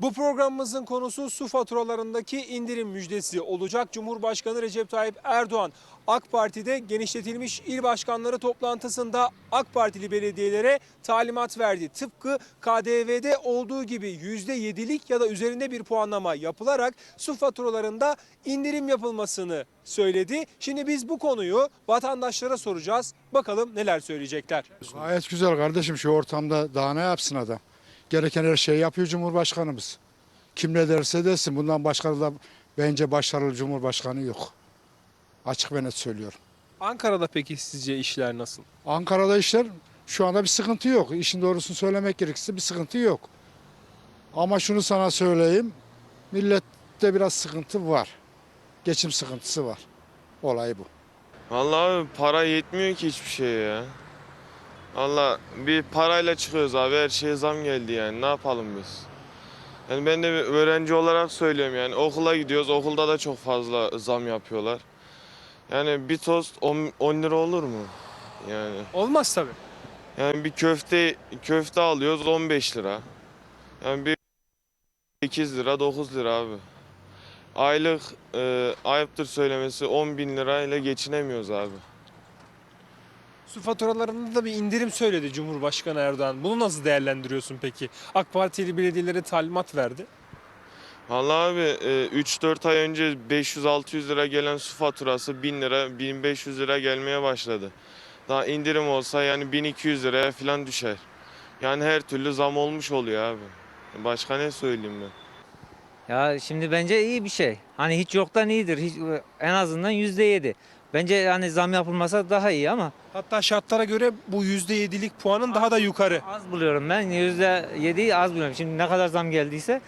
Bu programımızın konusu su faturalarındaki indirim müjdesi olacak. Cumhurbaşkanı Recep Tayyip Erdoğan AK Parti'de genişletilmiş il başkanları toplantısında AK Partili belediyelere talimat verdi. Tıpkı KDV'de olduğu gibi %7'lik ya da üzerinde bir puanlama yapılarak su faturalarında indirim yapılmasını söyledi. Şimdi biz bu konuyu vatandaşlara soracağız. Bakalım neler söyleyecekler. Gayet güzel kardeşim şu ortamda daha ne yapsın adam? Gereken her şeyi yapıyor Cumhurbaşkanımız. Kim ne derse desin bundan başka da bence başarılı Cumhurbaşkanı yok. Açık ve net söylüyorum. Ankara'da peki sizce işler nasıl? Ankara'da işler şu anda bir sıkıntı yok. İşin doğrusunu söylemek gerekirse bir sıkıntı yok. Ama şunu sana söyleyeyim. Millette biraz sıkıntı var. Geçim sıkıntısı var. Olay bu. Vallahi abi para yetmiyor ki hiçbir şeye ya. Valla bir parayla çıkıyoruz abi her şeye zam geldi yani ne yapalım biz. Yani ben de bir öğrenci olarak söylüyorum yani okula gidiyoruz okulda da çok fazla zam yapıyorlar. Yani bir tost 10, 10 lira olur mu? Yani Olmaz tabii. yani bir köfte köfte alıyoruz 15 lira. Yani bir 8 lira 9 lira abi. Aylık e, ayıptır söylemesi 10 bin lirayla geçinemiyoruz abi. Su faturalarında da bir indirim söyledi Cumhurbaşkanı Erdoğan. Bunu nasıl değerlendiriyorsun peki? AK Partili belediyelere talimat verdi. Vallahi abi e, 3-4 ay önce 500-600 lira gelen su faturası 1000 lira 1500 lira gelmeye başladı. Daha indirim olsa yani 1200 liraya falan düşer. Yani her türlü zam olmuş oluyor abi. Başka ne söyleyeyim ben? Ya şimdi bence iyi bir şey. Hani hiç yoktan iyidir. Hiç, en azından yüzde yedi. Bence yani zam yapılmasa daha iyi ama Hatta şartlara göre bu %7'lik puanın daha da yukarı. az buluyorum ben. Yüzde yediyi az buluyorum. Şimdi ne kadar zam geldiyse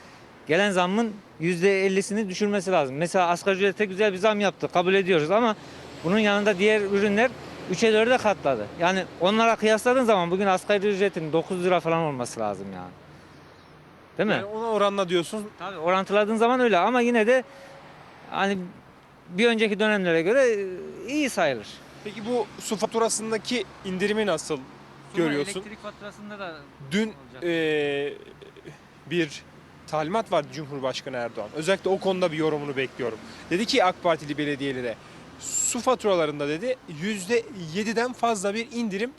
gelen zammın yüzde ellisini düşürmesi lazım. Mesela asgari ücrete güzel bir zam yaptı. Kabul ediyoruz ama bunun yanında diğer ürünler 3'e 4'e katladı. Yani onlara kıyasladığın zaman bugün asgari ücretin 9 lira falan olması lazım yani. Değil mi? Yani ona oranla diyorsun. Tabii orantıladığın zaman öyle ama yine de hani bir önceki dönemlere göre e, iyi sayılır. Peki bu su faturasındaki indirimi nasıl görüyorsun? Elektrik faturasında da Dün olacak. eee, bir talimat vardı Cumhurbaşkanı Erdoğan. Özellikle o konuda bir yorumunu bekliyorum. Dedi ki AK Partili belediyelere su faturalarında dedi %7'den fazla bir indirim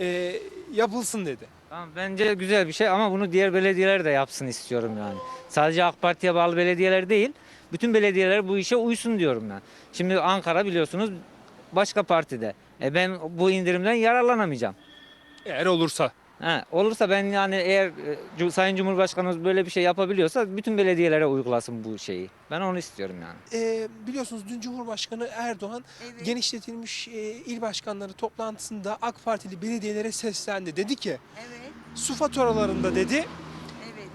eee, yapılsın dedi. Tamam bence güzel bir şey ama bunu diğer belediyeler de yapsın istiyorum yani. Sadece AK Parti'ye bağlı belediyeler değil, bütün belediyeler bu işe uysun diyorum ben. Şimdi Ankara biliyorsunuz başka partide. E ben bu indirimden yararlanamayacağım. Eğer olursa. Ha, olursa ben yani eğer e, Sayın Cumhurbaşkanımız böyle bir şey yapabiliyorsa bütün belediyelere uygulasın bu şeyi. Ben onu istiyorum yani. Eee, biliyorsunuz dün Cumhurbaşkanı Erdoğan genişletilmiş eee, il başkanları toplantısında AK Partili belediyelere seslendi. Dedi ki Evet, su faturalarında dedi evet.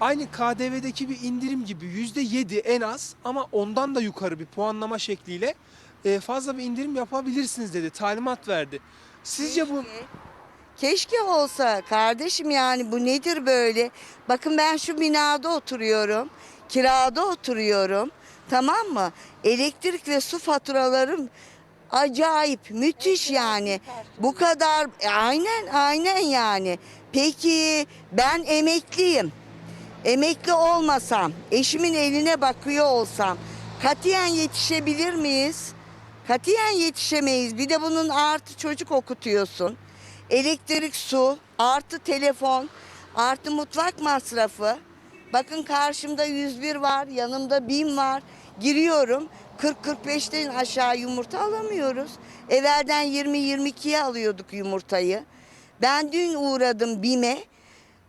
Aynı KDV'deki bir indirim gibi yüzde yedi en az ama ondan da yukarı bir puanlama şekliyle e, fazla bir indirim yapabilirsiniz dedi. Talimat verdi. Sizce bu Keşke. Olsa kardeşim yani bu nedir böyle? Bakın ben şu binada oturuyorum. Kirada oturuyorum. Tamam mı? Elektrik ve su faturalarım acayip, müthiş yani. Bu kadar e, aynen aynen yani. Peki ben emekliyim. Emekli olmasam, eşimin eline bakıyor olsam katiyen yetişebilir miyiz? Katiyen yetişemeyiz. Bir de bunun artı çocuk okutuyorsun. Elektrik, su, artı telefon, artı mutfak masrafı. Bakın karşımda 101 var, yanımda 1000 var. Giriyorum 40-45'ten aşağı yumurta alamıyoruz. Evvelden 20-22'ye alıyorduk yumurtayı. Ben dün uğradım BİM'e.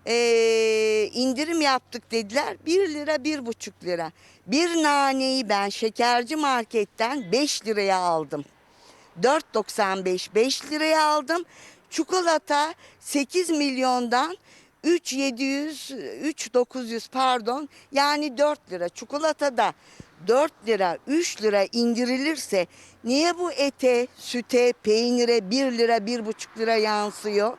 Ee, indirim yaptık dediler. 1 lira, 1,5 lira. Bir naneyi ben şekerci marketten 5 liraya aldım. 4.95 5 liraya aldım. Çikolata 8 milyondan 3700 3900 pardon yani 4 lira çikolata da 4 lira 3 lira indirilirse niye bu ete, süte, peynire 1 lira 1,5 lira yansıyor?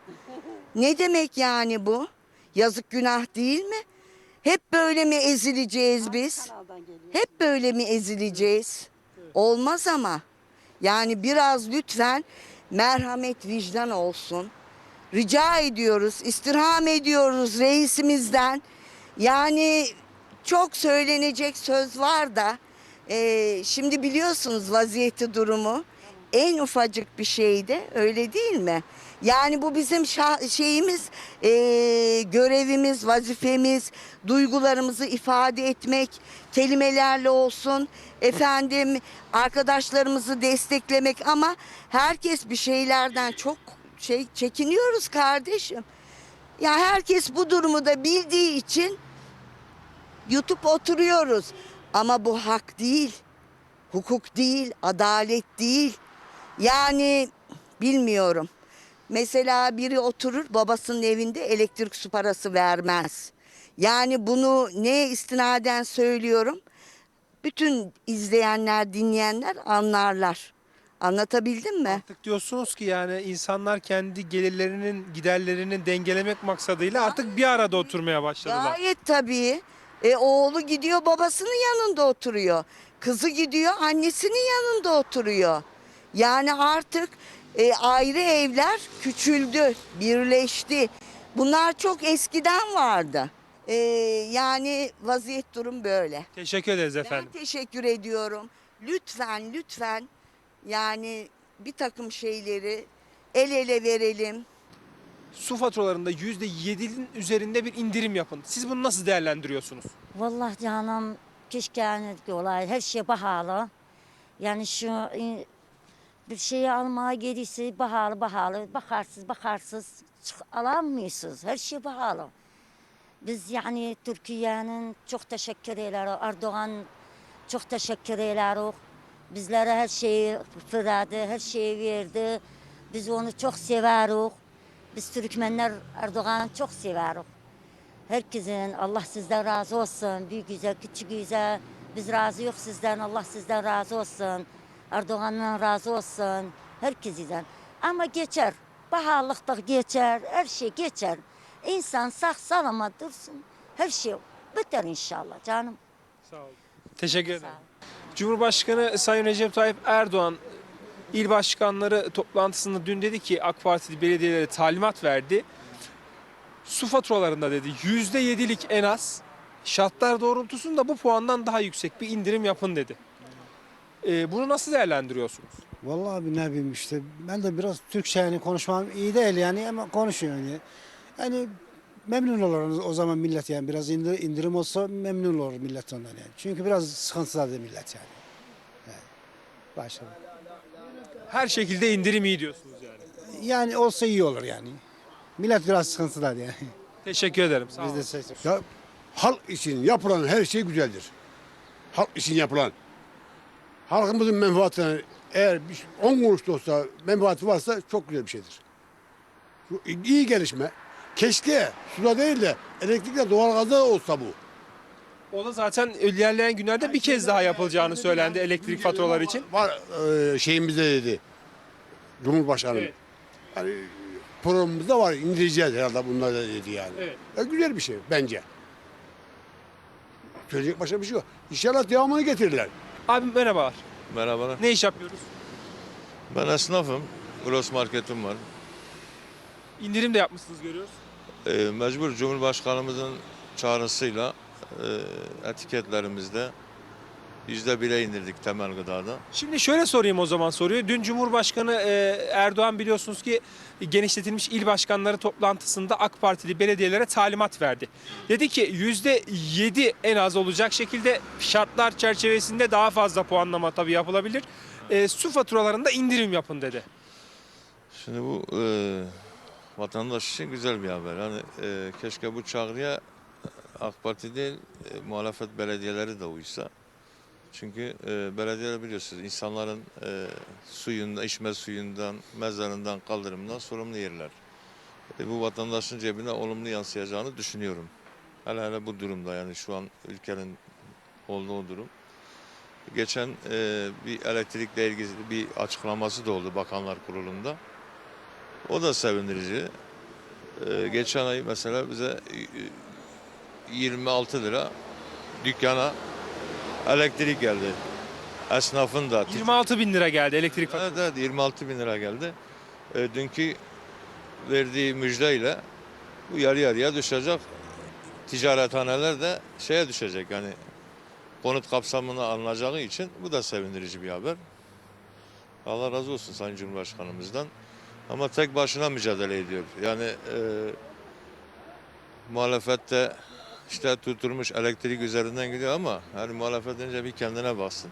Ne demek yani bu? Yazık günah değil mi? Hep böyle mi ezileceğiz biz? Hep böyle mi ezileceğiz? Olmaz ama. Yani biraz lütfen merhamet vicdan olsun. Rica ediyoruz, istirham ediyoruz reisimizden. Yani çok söylenecek söz var da e, şimdi biliyorsunuz vaziyeti durumu en ufacık bir şeyde öyle değil mi? Yani bu bizim şeyimiz, e, görevimiz, vazifemiz, duygularımızı ifade etmek, kelimelerle olsun, efendim arkadaşlarımızı desteklemek ama herkes bir şeylerden çok şey çekiniyoruz kardeşim. Ya herkes bu durumu da bildiği için YouTube oturuyoruz. Ama bu hak değil. Hukuk değil, adalet değil. Yani bilmiyorum. Mesela biri oturur babasının evinde elektrik su parası vermez. Yani bunu ne istinaden söylüyorum? Bütün izleyenler, dinleyenler anlarlar. Anlatabildim mi? Artık diyorsunuz ki yani insanlar kendi gelirlerinin giderlerini dengelemek maksadıyla artık bir arada oturmaya başladılar. Gayet tabii. E, oğlu gidiyor babasının yanında oturuyor. Kızı gidiyor annesinin yanında oturuyor. Yani artık e, ayrı evler küçüldü, birleşti. Bunlar çok eskiden vardı. E, yani vaziyet durum böyle. Teşekkür ederiz efendim. Ben teşekkür ediyorum. Lütfen lütfen yani bir takım şeyleri el ele verelim. Su faturalarında %7'nin üzerinde bir indirim yapın. Siz bunu nasıl değerlendiriyorsunuz? Vallahi canım keşke yani olay her şey pahalı. Yani şu bir şeyi almaya gelirse pahalı pahalı bakarsız bakarsız çık, alamıyorsunuz. Her şey pahalı. Biz yani Türkiye'nin çok teşekkür ederiz. Erdoğan çok teşekkür ederiz. Bizlere her şeyi fırladı, her şeyi verdi. Biz onu çok severiz. Biz Türkmenler Erdoğan'ı çok severiz. Herkesin Allah sizden razı olsun. Büyük güzel, küçük güzel. Biz razı sizden. Allah sizden razı olsun. Erdoğan'dan razı olsun. Herkesten. Ama geçer. Pahalılık da geçer. Her şey geçer. İnsan sağ salamat dursun. Her şey biter inşallah canım. Sağ olun. Teşekkür ederim. Cumhurbaşkanı Sayın Recep Tayyip Erdoğan il başkanları toplantısında dün dedi ki AK Partili belediyelere talimat verdi. Su faturalarında dedi %7'lik en az şartlar doğrultusunda bu puandan daha yüksek bir indirim yapın dedi. Ee, bunu nasıl değerlendiriyorsunuz? Vallahi abi ne bileyim işte ben de biraz Türkçe yani konuşmam iyi değil yani ama konuşuyor yani. Yani memnun olur o zaman millet yani biraz indir- indirim olsa memnun olur millet ondan yani. Çünkü biraz sıkıntıdadır millet yani. yani. Başladı. Her şekilde indirim iyi diyorsunuz yani. Yani olsa iyi olur yani. Millet biraz sıkıntıda yani. Teşekkür ederim. Sağ Biz olun. de Ya halk için yapılan her şey güzeldir. Halk için yapılan. Halkımızın menfaatine eğer bir 10 kuruş da olsa menfaati varsa çok güzel bir şeydir. İyi gelişme. Keşke suda değil de elektrikle doğalgazda olsa bu. O da zaten ilerleyen günlerde bir kez daha yapılacağını söylendi elektrik faturaları için. Var e, şeyimizde dedi. Cumhurbaşkanı. Evet. Yani programımızda var indireceğiz herhalde bunlar da dedi yani. Evet. Ya güzel bir şey bence. Söyleyecek başka bir şey yok. İnşallah devamını getirirler. Abim merhabalar. Merhabalar. Ne iş yapıyoruz? Ben esnafım. Gross marketim var. İndirim de yapmışsınız görüyoruz. Ee, mecbur Cumhurbaşkanımızın çağrısıyla e, etiketlerimizde yüzde bire indirdik temel gıdada. Şimdi şöyle sorayım o zaman soruyu. Dün Cumhurbaşkanı e, Erdoğan biliyorsunuz ki genişletilmiş il başkanları toplantısında AK Partili belediyelere talimat verdi. Dedi ki %7 en az olacak şekilde şartlar çerçevesinde daha fazla puanlama tabii yapılabilir. E, su faturalarında indirim yapın dedi. Şimdi bu e, vatandaş için güzel bir haber. Hani e, keşke bu çağrıya AK Parti değil e, muhalefet belediyeleri de uysa. Çünkü e, belediyeler biliyorsunuz insanların e, suyundan, içme suyundan, mezarından, kaldırımından sorumlu yerler. E, bu vatandaşın cebine olumlu yansıyacağını düşünüyorum. Hele hele bu durumda yani şu an ülkenin olduğu durum. Geçen e, bir elektrikle ilgili bir açıklaması da oldu Bakanlar Kurulu'nda. O da sevindirici. E, geçen ay mesela bize e, 26 lira dükkana elektrik geldi. Esnafın da 26 bin lira geldi elektrik faturası. Evet, evet 26 bin lira geldi. E, dünkü verdiği müjdeyle bu yarı yarıya düşecek. ticarethaneler de şeye düşecek yani konut kapsamına alınacağı için bu da sevindirici bir haber. Allah razı olsun Sayın Cumhurbaşkanımızdan. Ama tek başına mücadele ediyor. Yani e, muhalefette işte tutturmuş elektrik üzerinden gidiyor ama hani muhalefet önce bir kendine baksın.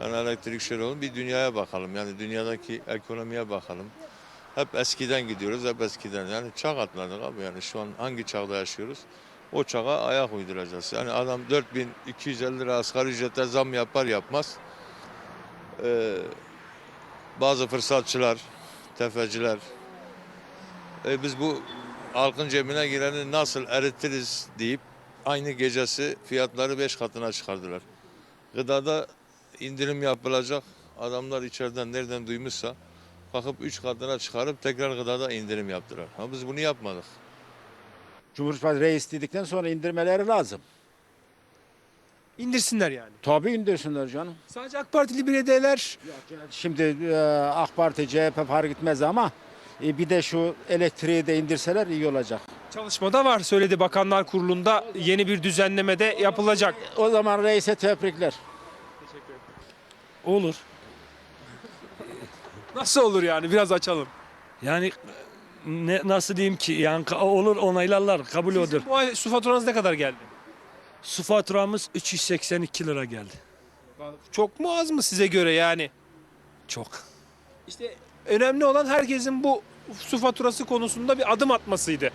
Yani elektrik şöyle olur bir dünyaya bakalım. Yani dünyadaki ekonomiye bakalım. Hep eskiden gidiyoruz, hep eskiden. Yani çağ atladık abi yani şu an hangi çağda yaşıyoruz? O çağa ayak uyduracağız. Yani adam 4250 lira asgari ücrete zam yapar yapmaz. Ee, bazı fırsatçılar, tefeciler, e, biz bu halkın cebine gireni nasıl eritiriz deyip aynı gecesi fiyatları 5 katına çıkardılar. Gıdada indirim yapılacak. Adamlar içeriden nereden duymuşsa kalkıp 3 katına çıkarıp tekrar gıdada indirim yaptılar. Ama biz bunu yapmadık. Cumhurbaşkanı reis dedikten sonra indirmeleri lazım. İndirsinler yani. Tabii indirsinler canım. Sadece AK Partili belediyeler Şimdi e, AK Parti, CHP fark etmez ama e, bir de şu elektriği de indirseler iyi olacak. çalışmada var söyledi Bakanlar Kurulu'nda yeni bir düzenleme de yapılacak. O zaman reise tebrikler. Olur. Nasıl olur yani biraz açalım. Yani ne, nasıl diyeyim ki yani ka- olur onaylarlar kabul olur. Bu ay su faturanız ne kadar geldi? Su faturamız 382 lira geldi. Çok mu az mı size göre yani? Çok. İşte önemli olan herkesin bu su faturası konusunda bir adım atmasıydı.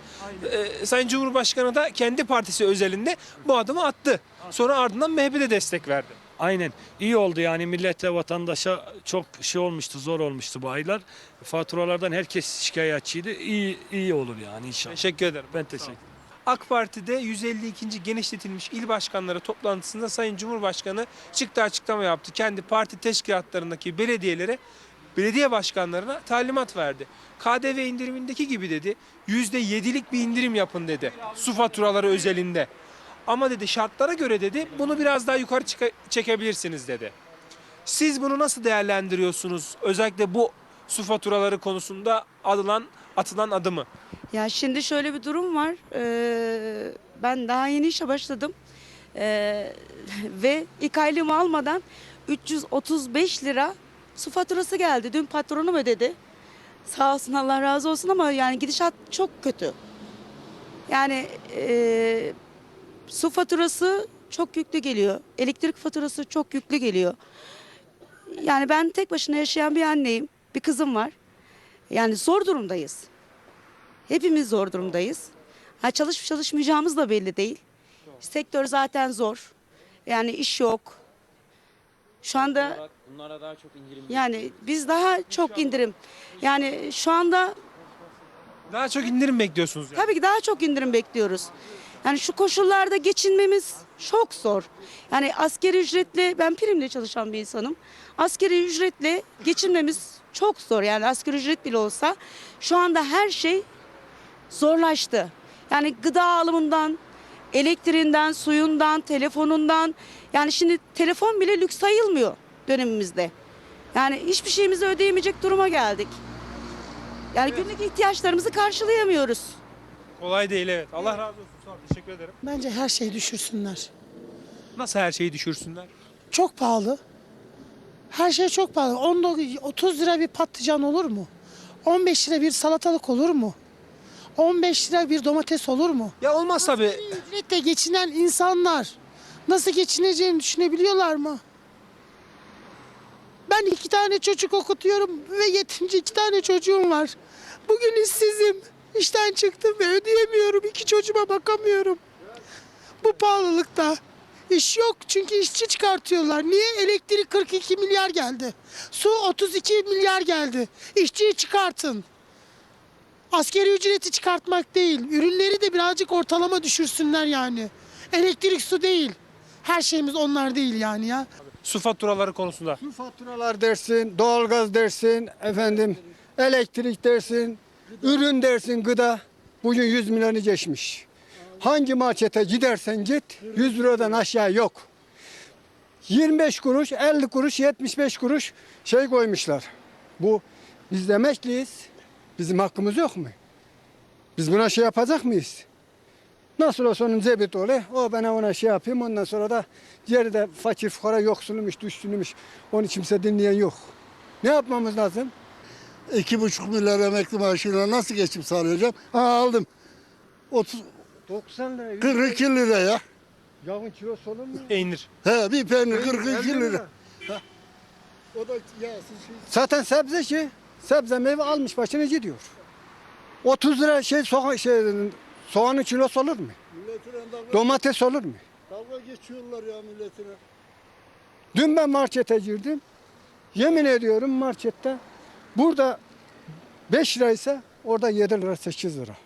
Ee, Sayın Cumhurbaşkanı da kendi partisi özelinde bu adımı attı. Sonra ardından MHP de destek verdi. Aynen. İyi oldu yani millete vatandaşa çok şey olmuştu zor olmuştu bu aylar. Faturalardan herkes şikayetçiydi. İyi iyi olur yani inşallah. Teşekkür ederim. Ben teşekkür AK Parti'de 152. genişletilmiş il başkanları toplantısında Sayın Cumhurbaşkanı çıktı açıklama yaptı. Kendi parti teşkilatlarındaki belediyelere, belediye başkanlarına talimat verdi. KDV indirimindeki gibi dedi %7'lik bir indirim yapın dedi su faturaları özelinde. Ama dedi şartlara göre dedi bunu biraz daha yukarı çekebilirsiniz dedi. Siz bunu nasıl değerlendiriyorsunuz? Özellikle bu su faturaları konusunda atılan, atılan adımı. Ya şimdi şöyle bir durum var. Ee, ben daha yeni işe başladım. Ee, ve ilk aylığımı almadan 335 lira su faturası geldi. Dün patronum ödedi. Sağ olsun Allah razı olsun ama yani gidişat çok kötü. Yani ee, su faturası çok yüklü geliyor. Elektrik faturası çok yüklü geliyor. Yani ben tek başına yaşayan bir anneyim. Bir kızım var. Yani zor durumdayız. Hepimiz zor durumdayız. Ha çalışıp çalışmayacağımız da belli değil. Sektör zaten zor. Yani iş yok. Şu anda Bunlara daha çok indirim yani biz daha çok indirim. Yani şu anda Daha çok indirim bekliyorsunuz yani. tabii ki daha çok indirim bekliyoruz. Yani şu koşullarda geçinmemiz çok zor. Yani askeri ücretle ben primle çalışan bir insanım. Askeri ücretle geçinmemiz çok zor. Yani asgari ücret bile olsa şu anda her şey zorlaştı. Yani gıda alımından, elektriğinden, suyundan, telefonundan. Yani şimdi telefon bile lüks sayılmıyor dönemimizde. Yani hiçbir şeyimizi ödeyemeyecek duruma geldik. Yani günlük ihtiyaçlarımızı karşılayamıyoruz. Kolay değil evet. Allah razı olsun. Sağ ol. Teşekkür ederim. Bence her şeyi düşürsünler. Nasıl her şeyi düşürsünler? Çok pahalı. Her şey çok pahalı. 19 30 lira bir patlıcan olur mu? 15 lira bir salatalık olur mu? 15 lira bir domates olur mu? Ya olmaz tabii. Ücretle geçinen insanlar nasıl geçineceğini düşünebiliyorlar mı? Ben iki tane çocuk okutuyorum ve yetimci iki tane çocuğum var. Bugün işsizim. İşten çıktım ve ödeyemiyorum. İki çocuğuma bakamıyorum. Bu pahalılıkta. İş yok çünkü işçi çıkartıyorlar. Niye? Elektrik 42 milyar geldi. Su 32 milyar geldi. İşçiyi çıkartın. Askeri ücreti çıkartmak değil. Ürünleri de birazcık ortalama düşürsünler yani. Elektrik su değil. Her şeyimiz onlar değil yani ya. Su faturaları konusunda. Su faturalar dersin, doğalgaz dersin, efendim elektrik dersin, ürün dersin, gıda. Bugün 100 milyonu geçmiş. Hangi markete gidersen git 100 liradan aşağı yok. 25 kuruş, 50 kuruş, 75 kuruş şey koymuşlar. Bu biz emekliyiz. Bizim hakkımız yok mu? Biz buna şey yapacak mıyız? Nasıl olsa onun cebi dolu. O bana ona şey yapayım. Ondan sonra da geride fakir fukara yoksulmuş, düşkünmüş. Onu kimse dinleyen yok. Ne yapmamız lazım? İki buçuk milyar emekli maaşıyla nasıl geçim sağlayacağım? Ha aldım. 30, 90 lira. 42 lira ya. Yağın kilosu olur mu? Peynir. He bir peynir 42 50 lira. O da yağsız şey. Zaten sebze şey, sebze meyve almış başını gidiyor. 30 lira şey, soğan, şey soğanın kilosu olur mu? Milletine dalga, Domates olur mu? dalga geçiyorlar ya milletine. Dün ben markete girdim. Yemin ediyorum markette burada 5 liraysa orada 7 lira 8 lira.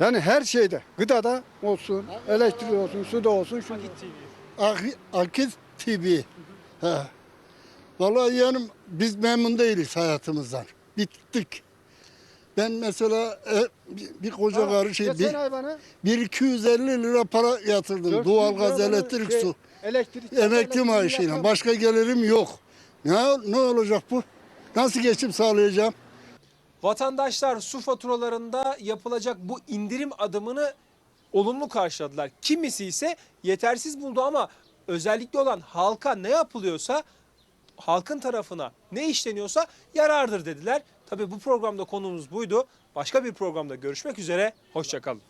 Yani her şeyde gıdada olsun, elektrik olsun, su da olsun. Şu Ak- Akit TV. He. Vallahi yani biz memnun değiliz hayatımızdan. Bittik. Ben mesela e, bir, koca karı şey bir, Geçen ay bana bir 250 lira para yatırdım. 400 Doğalgaz, lira elektrik, şey, su. Elektrik, Emekli elektrik maaşıyla. Başka gelirim yok. Ne, ne olacak bu? Nasıl geçim sağlayacağım? Vatandaşlar su faturalarında yapılacak bu indirim adımını olumlu karşıladılar. Kimisi ise yetersiz buldu ama özellikle olan halka ne yapılıyorsa halkın tarafına ne işleniyorsa yarardır dediler. Tabii bu programda konumuz buydu. Başka bir programda görüşmek üzere. Hoşçakalın.